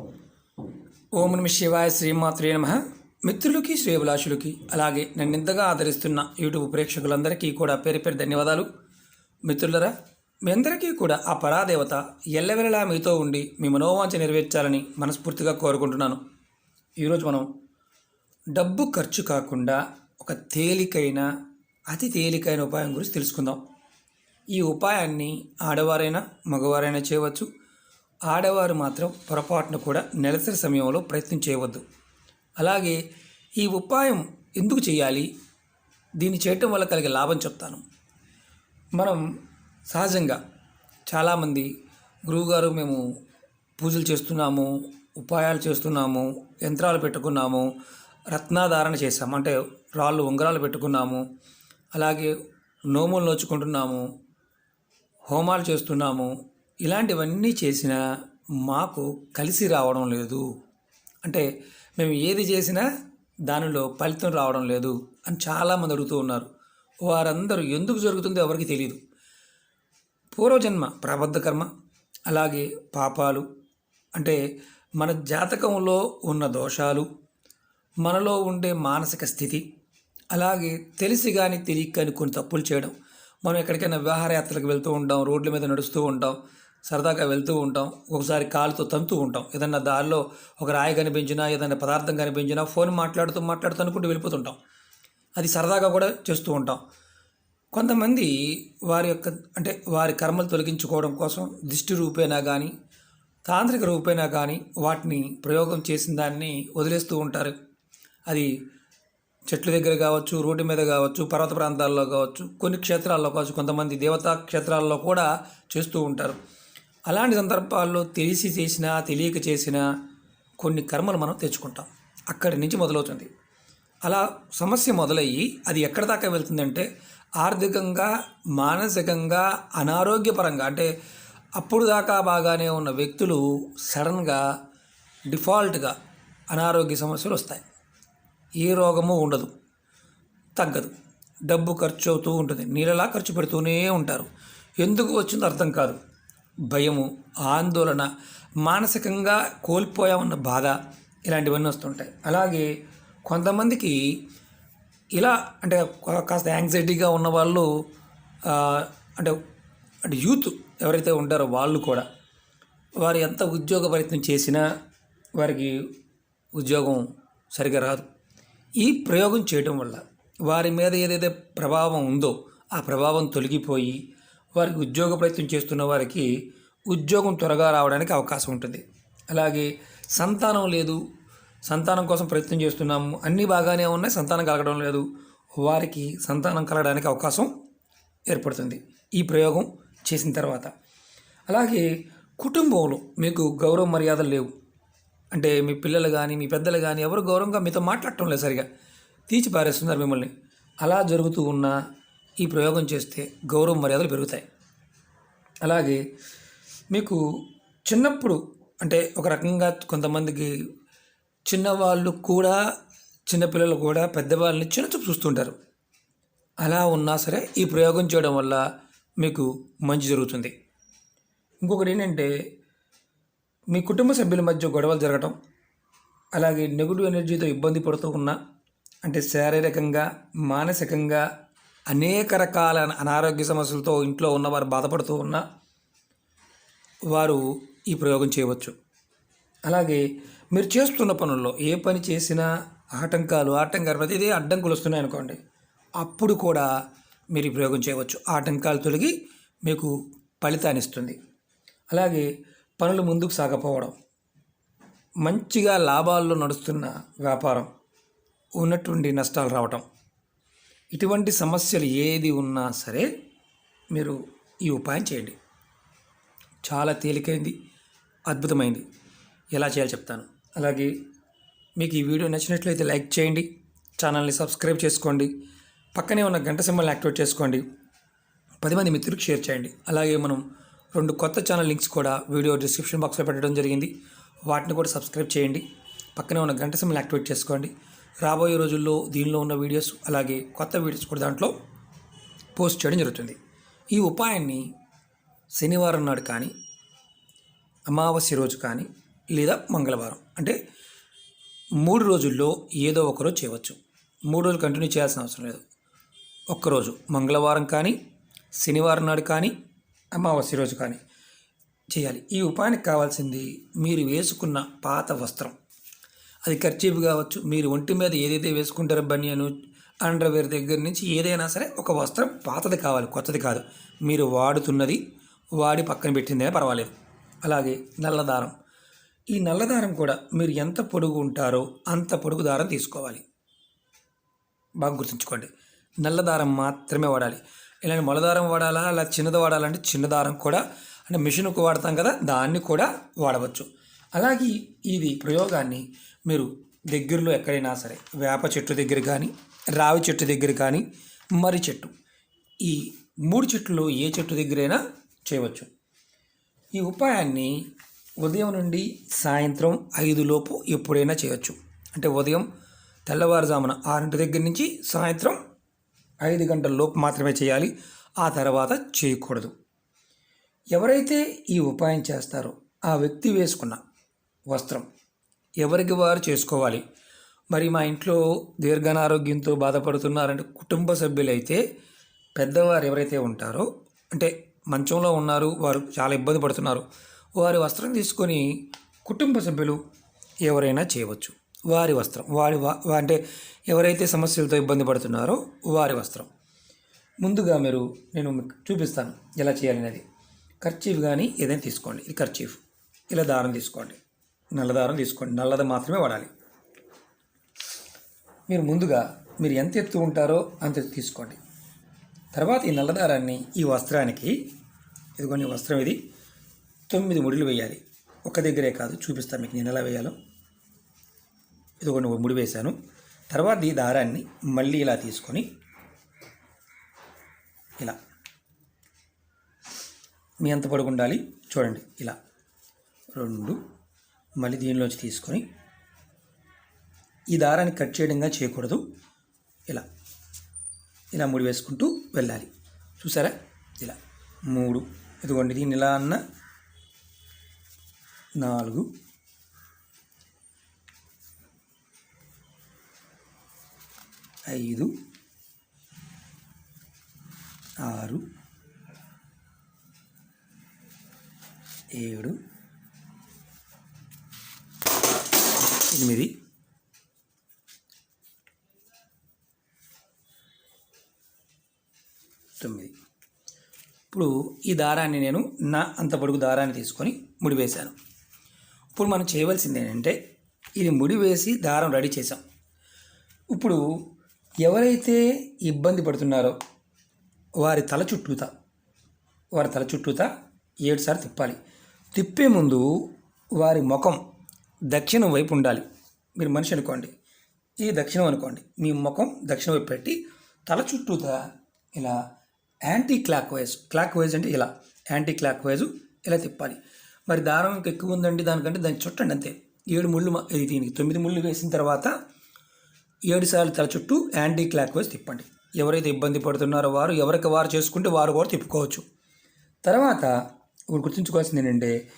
ఓం నమ శివాయ శ్రీమాత్రే నమ. మిత్రులకి శ్రేయభిలాషులకి అలాగే నన్ను ఇంతగా ఆదరిస్తున్న యూట్యూబ్ ప్రేక్షకులందరికీ కూడా పేరు పేరు ధన్యవాదాలు. మిత్రులరా మీ అందరికీ కూడా ఆ పరాదేవత ఎల్లవెల్లలా మీతో ఉండి మీ మనోవాంఛ నెరవేర్చాలని మనస్ఫూర్తిగా కోరుకుంటున్నాను. ఈరోజు మనం డబ్బు ఖర్చు కాకుండా ఒక తేలికైన అతి తేలికైన ఉపాయం గురించి తెలుసుకుందాం. ఈ ఉపాయాన్ని ఆడవారైనా మగవారైనా చేయవచ్చు. ఆడవారు మాత్రం పొరపాటును కూడా నెలసరి సమయంలో ప్రయత్నం చేయవద్దు. అలాగే ఈ ఉపాయం ఎందుకు చేయాలి? దీన్ని చేయటం వల్ల కలిగే లాభం చెప్తాను. మనం సహజంగా చాలామంది గురువుగారు మేము పూజలు చేస్తున్నాము ఉపాయాలు చేస్తున్నాము యంత్రాలు పెట్టుకున్నాము రత్నాధారణ చేసాము అంటే రాళ్ళు ఉంగరాలు పెట్టుకున్నాము అలాగే నోములు నోచుకుంటున్నాము హోమాలు చేస్తున్నాము ఇలాంటివన్నీ చేసినా మాకు కలిసి రావడం లేదు. అంటే మేము ఏది చేసినా దానిలో ఫలితం రావడం లేదు అని చాలామంది అడుగుతూ ఉన్నారు. వారందరూ ఎందుకు జరుగుతుందో ఎవరికి తెలియదు పూర్వజన్మ ప్రబద్ధ కర్మ అలాగే పాపాలు అంటే మన జాతకంలో ఉన్న దోషాలు మనలో ఉండే మానసిక స్థితి అలాగే తెలిసి కానీ తెలియక కానీ కొన్ని తప్పులు చేయడం మనం ఎక్కడికైనా విహారయాత్రలకు వెళ్తూ ఉంటాం రోడ్ల మీద నడుస్తూ ఉంటాం సరదాగా వెళ్తూ ఉంటాం. ఒకసారి కాలుతో తంతూ ఉంటాం. ఏదన్నా దారిలో ఒక రాయి కనిపించినా ఏదైనా పదార్థం కనిపించినా ఫోన్ మాట్లాడుతూ మాట్లాడుతూ అనుకుంటూ వెళ్ళిపోతుంటాం. అది సరదాగా కూడా చేస్తూ ఉంటాం. కొంతమంది వారి యొక్క అంటే వారి కర్మలు తొలగించుకోవడం కోసం దిష్టి రూపేనా కానీ తాంత్రిక రూపేనా కానీ వాటిని ప్రయోగం చేసిన దాన్ని వదిలేస్తూ ఉంటారు. అది చెట్ల దగ్గర కావచ్చు రోడ్డు మీద కావచ్చు పర్వత ప్రాంతాల్లో కావచ్చు కొన్ని క్షేత్రాల్లో కావచ్చు కొంతమంది దేవతా క్షేత్రాల్లో కూడా చేస్తూ ఉంటారు. అలాంటి సందర్భాల్లో తెలిసి చేసినా తెలియక చేసినా కొన్ని కర్మలు మనం తెచ్చుకుంటాం. అక్కడి నుంచి మొదలవుతుంది. అలా సమస్య మొదలయ్యి అది ఎక్కడ దాకా వెళ్తుందంటే ఆర్థికంగా మానసికంగా అనారోగ్యపరంగా అంటే అప్పుడు దాకా బాగానే ఉన్న వ్యక్తులు సడన్గా డిఫాల్ట్గా అనారోగ్య సమస్యలు వస్తాయి. ఏ రోగము ఉండదు. తగ్గదు. డబ్బు ఖర్చు అవుతూ ఉంటుంది. నీళ్ళలా ఖర్చు పెడుతూనే ఉంటారు. ఎందుకు వచ్చిందో అర్థం కాదు. భయము ఆందోళన మానసికంగా కోల్పోయామన్న బాధ ఇలాంటివన్నీ వస్తుంటాయి. అలాగే కొంతమందికి ఇలా అంటే కాస్త యాంగ్జైటీగా ఉన్న వాళ్ళు అంటే అంటే యూత్ ఎవరైతే ఉంటారో వాళ్ళు కూడా వారు ఎంత ఉద్యోగ ప్రయత్నం చేసినా వారికి ఉద్యోగం సరిగా రాదు. ఈ ప్రయోగం చేయడం వల్ల వారి మీద ఏదైతే ప్రభావం ఉందో ఆ ప్రభావం తొలగిపోయి వారికి ఉద్యోగ ప్రయత్నం చేస్తున్న వారికి ఉద్యోగం త్వరగా రావడానికి అవకాశం ఉంటుంది. అలాగే సంతానం లేదు సంతానం కోసం ప్రయత్నం చేస్తున్నాము అన్నీ బాగానే ఉన్నాయి సంతానం కలగడం లేదు వారికి సంతానం కలగడానికి అవకాశం ఏర్పడుతుంది. ఈ ప్రయోగం చేసిన తర్వాత. అలాగే కుటుంబంలో మీకు గౌరవ మర్యాదలు లేవు. అంటే మీ పిల్లలు కానీ మీ పెద్దలు కానీ ఎవరు గౌరవంగా మీతో మాట్లాడటం లేదు సరిగా. తీసి పారేస్తున్నారు మిమ్మల్ని. అలా జరుగుతూ ఉన్న ఈ ప్రయోగం చేస్తే గౌరవ మర్యాదలు పెరుగుతాయి. అలాగే మీకు చిన్నప్పుడు అంటే ఒక రకంగా కొంతమందికి చిన్నవాళ్ళు కూడా చిన్నపిల్లలు కూడా పెద్దవాళ్ళని చిన్నచూపు చూస్తుంటారు. అలా ఉన్నా సరే ఈ ప్రయోగం చేయడం వల్ల మీకు మంచి జరుగుతుంది. ఇంకొకటి ఏంటంటే మీ కుటుంబ సభ్యుల మధ్య గొడవలు జరగటం అలాగే నెగిటివ్ ఎనర్జీతో ఇబ్బంది పడుతూ ఉన్నా అంటే శారీరకంగా మానసికంగా అనేక రకాల అనారోగ్య సమస్యలతో ఇంట్లో ఉన్నవారు బాధపడుతూ ఉన్నా వారు ఈ ప్రయోగం చేయవచ్చు. అలాగే మీరు చేస్తున్న పనుల్లో ఏ పని చేసినా ఆటంకాలు ఆటంకాలు ప్రతిదీ అడ్డంకులు వస్తున్నాయి అనుకోండి. అప్పుడు కూడా మీరు ఈ ప్రయోగం చేయవచ్చు. ఆటంకాలు తొలగి మీకు ఫలితాన్ని ఇస్తుంది. అలాగే పనులు ముందుకు సాగపోవడం మంచిగా లాభాల్లో నడుస్తున్న వ్యాపారం ఉన్నటువంటి నష్టాలు రావటం ఇటువంటి సమస్యలు ఏది ఉన్నా సరే మీరు ఈ ఉపాయం చేయండి. చాలా తేలికైంది అద్భుతమైంది. ఎలా చేయాలో చెప్తాను. అలాగే మీకు ఈ వీడియో నచ్చినట్లయితే లైక్ చేయండి ఛానల్ని సబ్స్క్రైబ్ చేసుకోండి పక్కనే ఉన్న గంట సింబల్ని యాక్టివేట్ చేసుకోండి పది మంది మిత్రులకు షేర్ చేయండి. అలాగే మనం రెండు కొత్త ఛానల్ లింక్స్ కూడా వీడియో డిస్క్రిప్షన్ బాక్స్లో పెట్టడం జరిగింది. వాటిని కూడా సబ్స్క్రైబ్ చేయండి పక్కనే ఉన్న గంట సింబల్ యాక్టివేట్ చేసుకోండి. రాబోయే రోజుల్లో దీనిలో ఉన్న వీడియోస్ అలాగే కొత్త వీడియోస్ కూడా దాంట్లో పోస్ట్ చేయడం జరుగుతుంది. ఈ ఉపాయాన్ని శనివారం నాడు కానీ అమావాస్య రోజు కానీ లేదా మంగళవారం అంటే మూడు రోజుల్లో ఏదో ఒకరోజు చేయవచ్చు. మూడు రోజులు కంటిన్యూ చేయాల్సిన అవసరం లేదు. ఒక్కరోజు మంగళవారం కానీ శనివారం నాడు కానీ అమావాస్య రోజు కానీ చేయాలి. ఈ ఉపాయానికి కావాల్సింది మీరు వేసుకున్న పాత వస్త్రం. అది ఖర్చీపు కావచ్చు. మీరు ఒంటి మీద ఏదైతే వేసుకుంటారో బనియను అండర్వేర్ దగ్గర నుంచి ఏదైనా సరే ఒక వస్త్రం పాతది కావాలి కొత్తది కాదు. మీరు వాడుతున్నది వాడి పక్కన పెట్టిందే పర్వాలేదు. అలాగే నల్లదారం ఈ నల్లదారం కూడా మీరు ఎంత పొడుగు ఉంటారో అంత పొడుగు దారం తీసుకోవాలి. బాగా గుర్తుంచుకోండి. నల్లదారం మాత్రమే వాడాలి. ఇలాంటి మొలదారం వాడాలా అలా చిన్నది వాడాలంటే చిన్న దారం కూడా అంటే మిషన్కు వాడతాం కదా దాన్ని కూడా వాడవచ్చు. అలాగే ఇది ప్రయోగాన్ని మీరు దగ్గరలో ఎక్కడైనా సరే వేప చెట్టు దగ్గర కానీ రావి చెట్టు దగ్గర కానీ మర్రి చెట్టు ఈ మూడు చెట్లు ఏ చెట్టు దగ్గరైనా చేయవచ్చు. ఈ ఉపాయాన్ని ఉదయం నుండి సాయంత్రం ఐదు లోపు ఎప్పుడైనా చేయవచ్చు అంటే ఉదయం తెల్లవారుజామున ఆరింటి దగ్గర నుంచి సాయంత్రం ఐదు గంటల లోపు మాత్రమే చేయాలి. ఆ తర్వాత చేయకూడదు. ఎవరైతే ఈ ఉపాయం చేస్తారో ఆ వ్యక్తి వేసుకున్న వస్త్రం ఎవరికి వారు చేసుకోవాలి? మరి మా ఇంట్లో దీర్ఘానారోగ్యంతో బాధపడుతున్నారంటే కుటుంబ సభ్యులైతే పెద్దవారు ఎవరైతే ఉంటారో అంటే మంచంలో ఉన్నారు వారు చాలా ఇబ్బంది పడుతున్నారు వారి వస్త్రం తీసుకొని కుటుంబ సభ్యులు ఎవరైనా చేయవచ్చు. వారి వస్త్రం వారి వా- వా- అంటే ఎవరైతే సమస్యలతో ఇబ్బంది పడుతున్నారో వారి వస్త్రం. ముందుగా మీరు నేను మీకు చూపిస్తాను ఎలా చేయాలనేది. ఖర్చీఫ్ కానీ ఏదైనా తీసుకోండి. ఇది ఖర్చీఫ్. ఇలా దారం తీసుకోండి. నల్లదారం తీసుకోండి. నల్లది మాత్రమే వాడాలి. మీరు ముందుగా మీరు ఎంత ఎత్తు ఉంటారో అంత ఎత్తు తీసుకోండి. తర్వాత ఈ నల్లదారాన్ని ఈ వస్త్రానికి ఇదిగోండి వస్త్రం ఇది తొమ్మిది ముడులు వేయాలి. ఒక దగ్గరే కాదు చూపిస్తాను మీకు నేను ఎలా వేయాలో. ఇదిగోండి ఒక ముడి వేశాను. తర్వాత ఈ దారాన్ని మళ్ళీ ఇలా తీసుకొని ఇలా. మీ ఎంత పడుకుండాలి చూడండి ఇలా. రెండు మళ్ళీ దీనిలోంచి తీసుకొని ఈ దారాన్ని కట్ చేయడంగా చేయకూడదు. ఇలా ఇలా ముడి వేసుకుంటూ వెళ్ళాలి. చూసారా? ఇలా మూడు ఇదిగోండి దీన్ని ఇలా అన్న నాలుగు ఐదు ఆరు ఏడు ఎనిమిది. తొమ్మిది. ఇప్పుడు ఈ దారాన్ని నేను నా అంత పొడుగు దారాన్ని తీసుకొని ముడివేశాను ఇప్పుడు మనం చేయవలసింది ఏంటంటే ఇది ముడి వేసి దారం రెడీ చేసాం ఇప్పుడు ఎవరైతే ఇబ్బంది పడుతున్నారో వారి తల చుట్టూత వారి తల చుట్టూత ఏడుసార్లు తిప్పాలి. తిప్పే ముందు వారి ముఖం దక్షిణం వైపు ఉండాలి. మీరు మనిషి అనుకోండి. ఈ దక్షిణం అనుకోండి. మీ ముఖం దక్షిణం వైపు పెట్టి తల చుట్టూతా ఇలా anticlockwise clockwise అంటే ఇలా యాంటీ క్లాక్ వైజ్ ఇలా తిప్పాలి. మరి దారం ఇంకా ఎక్కువ ఉందండి దానికంటే దాన్ని చుట్టండి అంతే. ఏడు ముళ్ళు దీనికి తొమ్మిది ముళ్ళు వేసిన తర్వాత ఏడు సార్లు తల చుట్టూ యాంటీ క్లాక్ వైజ్ తిప్పండి. ఎవరైతే ఇబ్బంది పడుతున్నారో వారు ఎవరికి వారు చేసుకుంటే వారు కూడా తిప్పుకోవచ్చు. తర్వాత ఇప్పుడు గుర్తుంచుకోవాల్సింది ఏంటంటే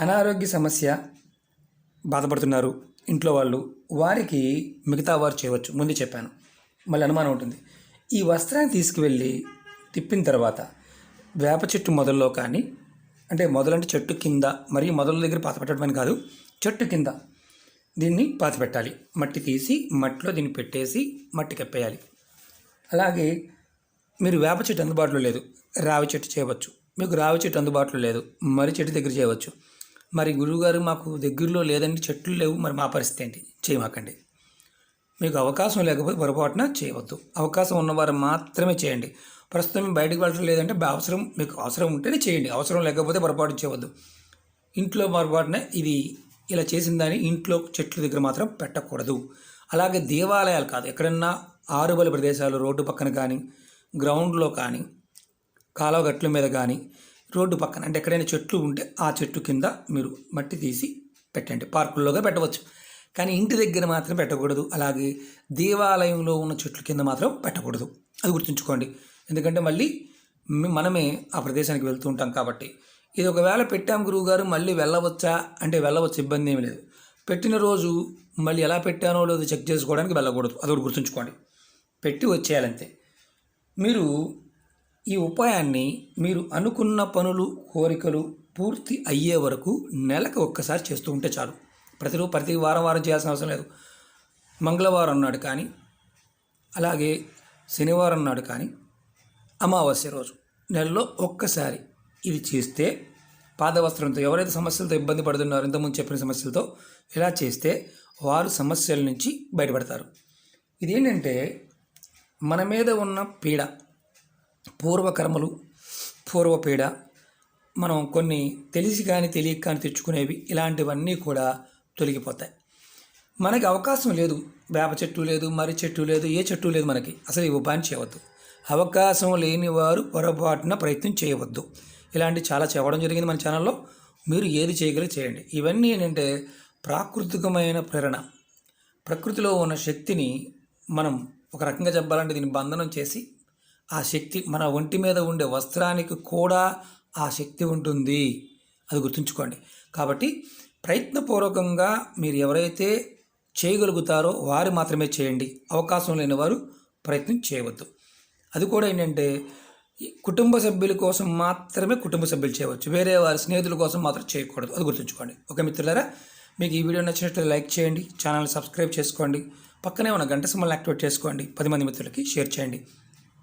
అనారోగ్య సమస్య బాధపడుతున్నారు ఇంట్లో వాళ్ళు. వారికి మిగతా వారు చేయవచ్చు. ముందే చెప్పాను. మళ్ళీ అనుమానం ఉంటుంది. ఈ వస్త్రాన్ని తీసుకువెళ్ళి తిప్పిన తర్వాత వేప చెట్టు మొదల్లో కానీ అంటే మొదలంటే చెట్టు కింద మరియు మొదల దగ్గర పాత పెట్టడం అని కాదు చెట్టు కింద దీన్ని పాత పెట్టాలి. మట్టి తీసి మట్టిలో దీన్ని పెట్టేసి మట్టి కప్పేయాలి. అలాగే మీరు వేప చెట్టు అందుబాటులో లేదు. రావి చెట్టు చేయవచ్చు. మీకు రావి చెట్టు అందుబాటులో లేదు. మరి చెట్టు దగ్గర చేయవచ్చు. మరి గురువుగారు మాకు దగ్గరలో లేదండి చెట్లు లేవు మరి మా పరిస్థితి ఏంటి? చేయమాకండి. మీకు అవకాశం లేకపోతే పొరపాటున చేయవద్దు. అవకాశం ఉన్నవారు మాత్రమే చేయండి. ప్రస్తుతం బయటకు వెళ్ళడం లేదంటే అవసరం మీకు అవసరం ఉంటేనే చేయండి. అవసరం లేకపోతే పొరపాటు చేయవద్దు. ఇంట్లో పొరపాటున ఇది ఇలా చేసిన దాన్ని ఇంట్లో చెట్ల దగ్గర మాత్రం పెట్టకూడదు. అలాగే దేవాలయాలు కాదు ఎక్కడన్నా ఆరుబలి ప్రదేశాలు రోడ్డు పక్కన కానీ గ్రౌండ్లో కానీ కాలువ గట్ల మీద కానీ రోడ్డు పక్కన అంటే ఎక్కడైనా చెట్లు ఉంటే ఆ చెట్టు కింద మీరు మట్టి తీసి పెట్టండి. పార్కుల్లోగా పెట్టవచ్చు. కానీ ఇంటి దగ్గర మాత్రం పెట్టకూడదు. అలాగే దేవాలయంలో ఉన్న చెట్ల కింద మాత్రం పెట్టకూడదు. అది గుర్తుంచుకోండి. ఎందుకంటే మళ్ళీ మనమే ఆ ప్రదేశానికి వెళ్తూ ఉంటాం కాబట్టి. ఇది ఒకవేళ పెట్టాం గురువుగారు మళ్ళీ వెళ్ళవచ్చా? అంటే వెళ్ళవచ్చు ఇబ్బంది ఏమి లేదు. పెట్టిన రోజు మళ్ళీ ఎలా పెట్టానో లేదో చెక్ చేసుకోవడానికి వెళ్ళకూడదు. అది ఒకటి గుర్తుంచుకోండి. పెట్టి వచ్చేయాలంతే. మీరు ఈ ఉపాయాన్ని మీరు అనుకున్న పనులు కోరికలు పూర్తి అయ్యే వరకు నెలకు ఒక్కసారి చేస్తూ ఉంటే చాలు. ప్రతిరోజు ప్రతి వారం వారం చేయాల్సిన అవసరం లేదు. మంగళవారం నాడు కానీ అలాగే శనివారం నాడు కానీ అమావాస్య రోజు నెలలో ఒక్కసారి ఇది చేస్తే పాదవస్త్రంతో ఎవరైతే సమస్యలతో ఇబ్బంది పడుతున్నారో ఇంతకుముందు చెప్పిన సమస్యలతో ఇలా చేస్తే వారు సమస్యల నుంచి బయటపడతారు. ఇదేంటంటే మన మీద ఉన్న పీడ పూర్వకర్మలు పూర్వపీడ మనం కొన్ని తెలిసి కానీ తెలియక కానీ తెచ్చుకునేవి ఇలాంటివన్నీ కూడా తొలగిపోతాయి. మనకి అవకాశం లేదు. వేప చెట్టు లేదు మర్రి చెట్టు లేదు ఏ చెట్టు లేదు మనకి. అసలు ఈ ఉపాయం చేయవద్దు. అవకాశం లేని వారు పొరపాటున ప్రయత్నం చేయవద్దు. ఇలాంటి చాలా చెప్పడం జరిగింది మన ఛానల్లో. మీరు ఏది చేయగలిగి చేయండి. ఇవన్నీ ఏంటంటే ప్రాకృతికమైన ప్రేరణ. ప్రకృతిలో ఉన్న శక్తిని మనం ఒక రకంగా చెప్పాలంటే దీన్ని బంధనం చేసి ఆ శక్తి మన ఒంటి మీద ఉండే వస్త్రానికి కూడా ఆ శక్తి ఉంటుంది. అది గుర్తుంచుకోండి. కాబట్టి ప్రయత్నపూర్వకంగా మీరు ఎవరైతే చేయగలుగుతారో వారు మాత్రమే చేయండి. అవకాశం లేని వారు ప్రయత్నం చేయవద్దు. అది కూడా ఏంటంటే ఈ కుటుంబ సభ్యుల కోసం మాత్రమే కుటుంబ సభ్యులు చేయవచ్చు. వేరే వారి స్నేహితుల కోసం మాత్రం చేయకూడదు. అది గుర్తుంచుకోండి. ఓకే మిత్రులారా మీకు ఈ వీడియో నచ్చినట్లు లైక్ చేయండి ఛానల్ సబ్స్క్రైబ్ చేసుకోండి పక్కనే ఉన్న గంట సింబల్ యాక్టివేట్ చేసుకోండి పది మంది మిత్రులకి షేర్ చేయండి.